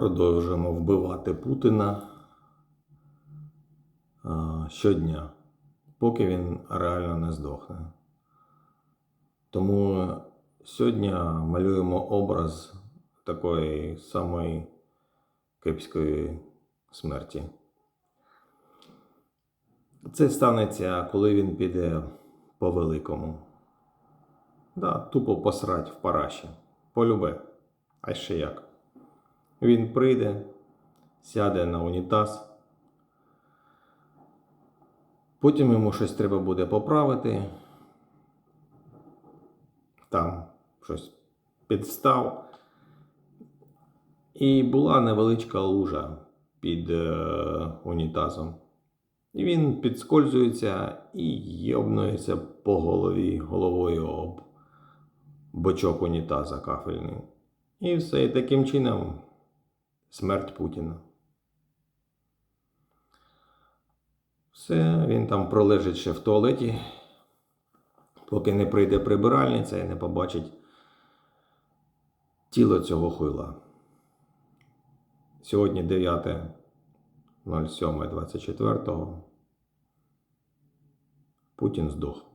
продовжуємо вбивати Путіна щодня, поки він реально не здохне. Тому сьогодні малюємо образ такої самої кепської смерті. Це станеться, коли він піде по великому. Да, тупо посрать в параші. Полюбе. А ще як. Він прийде, сяде на унітаз. Потім йому щось треба буде поправити. Там щось підстав. І була невеличка лужа під е, унітазом. І він підскользується і йобнується по голові головою об бочок унітаза кафельний. І все. І таким чином смерть Путіна. Все, він там пролежить ще в туалеті, поки не прийде прибиральниця і не побачить тіло цього хуйла. Сьогодні 9.07.24. Путін здох.